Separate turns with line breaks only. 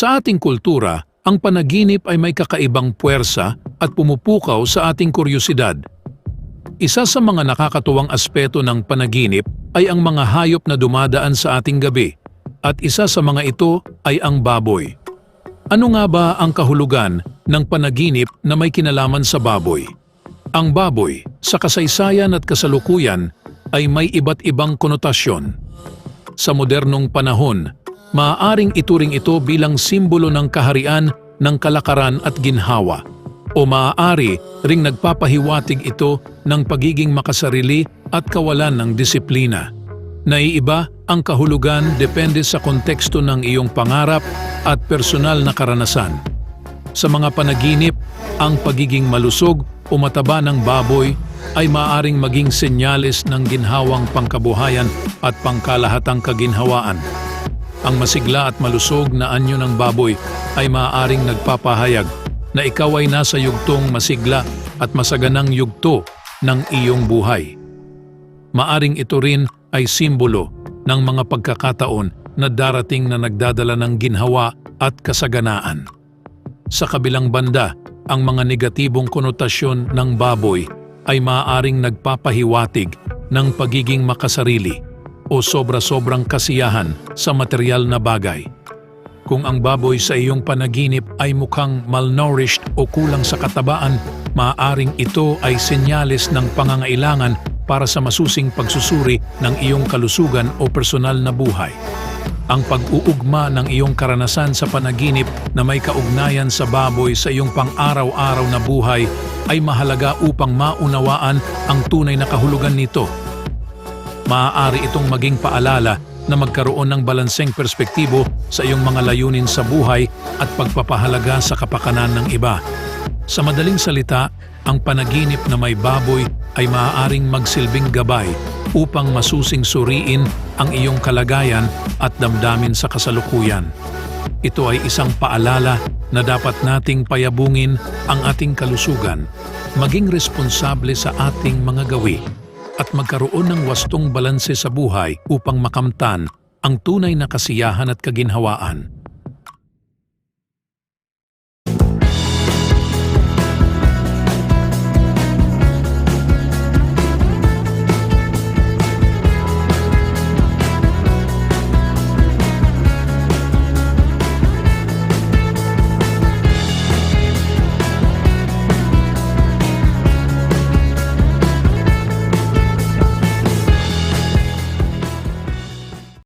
Sa ating kultura, ang panaginip ay may kakaibang puwersa at pumupukaw sa ating kuryosidad. Isa sa mga nakakatuwang aspeto ng panaginip ay ang mga hayop na dumadaan sa ating gabi at isa sa mga ito ay ang baboy. Ano nga ba ang kahulugan ng panaginip na may kinalaman sa baboy? Ang baboy, sa kasaysayan at kasalukuyan, ay may iba't ibang konotasyon. Sa modernong panahon, maaaring ituring ito bilang simbolo ng kaharian ng kalakaran at ginhawa o maaari ring nagpapahiwatig ito ng pagiging makasarili at kawalan ng disiplina. Naiiba ang kahulugan depende sa konteksto ng iyong pangarap at personal na karanasan. Sa mga panaginip, ang pagiging malusog o mataba ng baboy ay maaaring maging senyales ng ginhawang pangkabuhayan at pangkalahatang kaginhawaan. Ang masigla at malusog na anyo ng baboy ay maaaring nagpapahayag na ikaw ay nasa yugtong masigla at masaganang yugto ng iyong buhay. Maaring ito rin ay simbolo ng mga pagkakataon na darating na nagdadala ng ginhawa at kasaganaan. Sa kabilang banda, ang mga negatibong konotasyon ng baboy ay maaaring nagpapahiwatig ng pagiging makasarili o sobra-sobrang kasiyahan sa material na bagay. Kung ang baboy sa iyong panaginip ay mukhang malnourished o kulang sa katabaan, maaaring ito ay senyales ng pangangailangan para sa masusing pagsusuri ng iyong kalusugan o personal na buhay. Ang pag-uugma ng iyong karanasan sa panaginip na may kaugnayan sa baboy sa iyong pang-araw-araw na buhay ay mahalaga upang maunawaan ang tunay na kahulugan nito. Maaari itong maging paalala na magkaroon ng balanseng perspektibo sa iyong mga layunin sa buhay at pagpapahalaga sa kapakanan ng iba. Sa madaling salita, ang panaginip na may baboy ay maaaring magsilbing gabay upang masusing suriin ang iyong kalagayan at damdamin sa kasalukuyan. Ito ay isang paalala na dapat nating payabungin ang ating kalusugan, maging responsable sa ating mga gawi, at magkaroon ng wastong balanse sa buhay upang makamtan ang tunay na kasiyahan at kaginhawaan.